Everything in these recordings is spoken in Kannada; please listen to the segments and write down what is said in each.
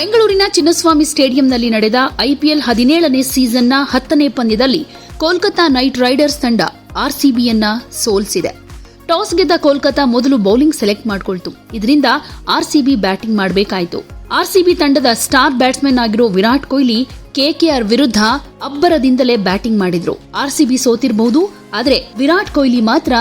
ಬೆಂಗಳೂರಿನ ಚಿನ್ನಸ್ವಾಮಿ ಸ್ಟೇಡಿಯಂನಲ್ಲಿ ನಡೆದ ಐಪಿಎಲ್ ಹದಿನೇಳನೇ ಸೀಸನ್ನ ಹತ್ತನೇ ಪಂದ್ಯದಲ್ಲಿ ಕೋಲ್ಕತಾ ನೈಟ್ ರೈಡರ್ಸ್ ತಂಡ ಆರ್ಸಿಬಿಯನ್ನ ಸೋಲಿಸಿದೆ. ಟಾಸ್ ಗೆದ್ದ ಕೋಲ್ಕತಾ ಮೊದಲು ಬೌಲಿಂಗ್ ಸೆಲೆಕ್ಟ್ ಮಾಡಿಕೊಳ್ತು. ಇದರಿಂದ ಆರ್ಸಿಬಿ ಬ್ಯಾಟಿಂಗ್ ಮಾಡಬೇಕಾಯಿತು. ಆರ್ಸಿಬಿ ತಂಡದ ಸ್ಟಾರ್ ಬ್ಯಾಟ್ಸ್ಮನ್ ಆಗಿರೋ ವಿರಾಟ್ ಕೊಹ್ಲಿ ಕೆಕೆಆರ್ ವಿರುದ್ಧ ಅಬ್ಬರದಿಂದಲೇ ಬ್ಯಾಟಿಂಗ್ ಮಾಡಿದ್ರು. ಆರ್ಸಿಬಿ ಸೋತಿರಬಹುದು ಆದರೆ ವಿರಾಟ್ ಕೊಹ್ಲಿ ಮಾತ್ರ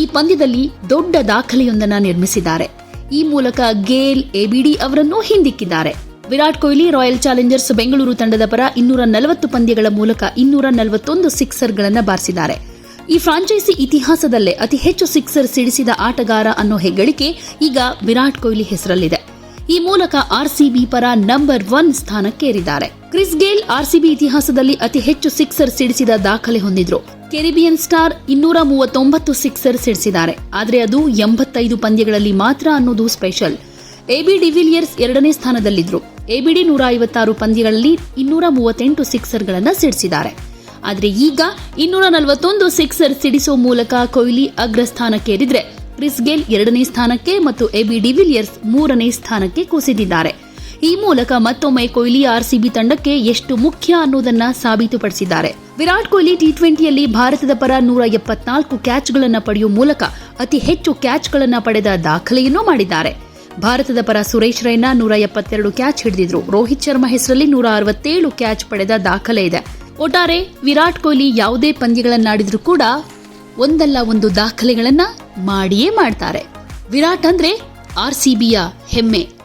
ಈ ಪಂದ್ಯದಲ್ಲಿ ದೊಡ್ಡ ದಾಖಲೆಯೊಂದನ್ನು ನಿರ್ಮಿಸಿದ್ದಾರೆ. ಈ ಮೂಲಕ ಗೇಲ್, ಎಬಿಡಿ ಅವರನ್ನು ಹಿಂದಿಕ್ಕಿದ್ದಾರೆ. ವಿರಾಟ್ ಕೊಹ್ಲಿ, ರಾಯಲ್ ಚಾಲೆಂಜರ್ಸ್ ಬೆಂಗಳೂರು ತಂಡದ ಪರ ಇನ್ನೂರ ನಲವತ್ತು ಪಂದ್ಯಗಳ ಮೂಲಕ ಇನ್ನೂರ ನಲವತ್ತೊಂದು ಸಿಕ್ಸರ್ಗಳನ್ನು ಬಾರಿಸಿದ್ದಾರೆ. ಈ ಫ್ರಾಂಚೈಸಿ ಇತಿಹಾಸದಲ್ಲೇ ಅತಿ ಹೆಚ್ಚು ಸಿಕ್ಸರ್ ಸಿಡಿಸಿದ ಆಟಗಾರ ಅನ್ನೋ ಹೆಗ್ಗಳಿಕೆ ಈಗ ವಿರಾಟ್ ಕೊಹ್ಲಿ ಹೆಸರಲ್ಲಿದೆ. ಈ ಮೂಲಕ ಆರ್ಸಿಬಿ ಪರ ನಂಬರ್ ಒನ್ ಸ್ಥಾನಕ್ಕೇರಿದ್ದಾರೆ. ಕ್ರಿಸ್ ಗೇಲ್ ಆರ್ಸಿಬಿ ಇತಿಹಾಸದಲ್ಲಿ ಅತಿ ಹೆಚ್ಚು ಸಿಕ್ಸರ್ ಸಿಡಿಸಿದ ದಾಖಲೆ ಹೊಂದಿದ್ರು. ಕೆರಿಬಿಯನ್ ಸ್ಟಾರ್ ಇನ್ನೂರ ಮೂವತ್ತೊಂಬತ್ತು ಸಿಕ್ಸರ್ ಸಿಡಿಸಿದ್ದಾರೆ. ಆದರೆ ಅದು ಎಂಬತ್ತೈದು ಪಂದ್ಯಗಳಲ್ಲಿ ಮಾತ್ರ ಅನ್ನೋದು ಸ್ಪೆಷಲ್. ಎಬಿ ಡಿವಿಲಿಯರ್ಸ್ ಎರಡನೇ ಸ್ಥಾನದಲ್ಲಿದ್ರು. ಎಬಿಡಿ ನೂರ ಐವತ್ತಾರು ಪಂದ್ಯಗಳಲ್ಲಿ ಇನ್ನೂರ ಮೂವತ್ತೆಂಟು ಸಿಕ್ಸರ್ಗಳನ್ನು ಸಿಡಿಸಿದ್ದಾರೆ. ಆದರೆ ಈಗ ಇನ್ನೂರ ನಲವತ್ತೊಂದು ಸಿಕ್ಸರ್ ಸಿಡಿಸೋ ಮೂಲಕ ಕೊಹ್ಲಿ ಅಗ್ರಸ್ಥಾನಕ್ಕೇರಿದ್ರೆ ಕ್ರಿಸ್ ಗೇಲ್ ಎರಡನೇ ಸ್ಥಾನಕ್ಕೆ ಮತ್ತು ಎಬಿ ಡಿವಿಲಿಯರ್ಸ್ ಮೂರನೇ ಸ್ಥಾನಕ್ಕೆ ಕುಸಿದಿದ್ದಾರೆ. ಈ ಮೂಲಕ ಮತ್ತೊಮ್ಮೆ ಕೊಹ್ಲಿ ಆರ್ಸಿಬಿ ತಂಡಕ್ಕೆ ಎಷ್ಟು ಮುಖ್ಯ ಅನ್ನೋದನ್ನ ಸಾಬೀತುಪಡಿಸಿದ್ದಾರೆ. ವಿರಾಟ್ ಕೊಹ್ಲಿ ಟಿ ಟ್ವೆಂಟಿಯಲ್ಲಿ ಭಾರತದ ಪರ ನೂರ ಎಪ್ಪತ್ನಾಲ್ಕು ಕ್ಯಾಚ್ಗಳನ್ನು ಪಡೆಯುವ ಮೂಲಕ ಅತಿ ಹೆಚ್ಚು ಕ್ಯಾಚ್ಗಳನ್ನು ಪಡೆದ ದಾಖಲೆಯನ್ನು ಮಾಡಿದ್ದಾರೆ. ಭಾರತದ ಪರ ಸುರೇಶ್ ರೈನಾ ನೂರ ಎಪ್ಪತ್ತೆರಡು ಕ್ಯಾಚ್ ಹಿಡಿದಿದ್ರು. ರೋಹಿತ್ ಶರ್ಮಾ ಹೆಸರಲ್ಲಿ ನೂರ ಅರವತ್ತೇಳು ಕ್ಯಾಚ್ ಪಡೆದ ದಾಖಲೆ ಇದೆ. ಒಟ್ಟಾರೆ, ವಿರಾಟ್ ಕೊಹ್ಲಿ ಯಾವುದೇ ಪಂದ್ಯಗಳನ್ನಾಡಿದ್ರೂ ಕೂಡ ಒಂದಲ್ಲ ಒಂದು ದಾಖಲೆಗಳನ್ನ ಮಾಡಿಯೇ ಮಾಡ್ತಾರೆ. ವಿರಾಟ್ ಅಂದ್ರೆ ಆರ್ಸಿಬಿಯ ಹೆಮ್ಮೆ.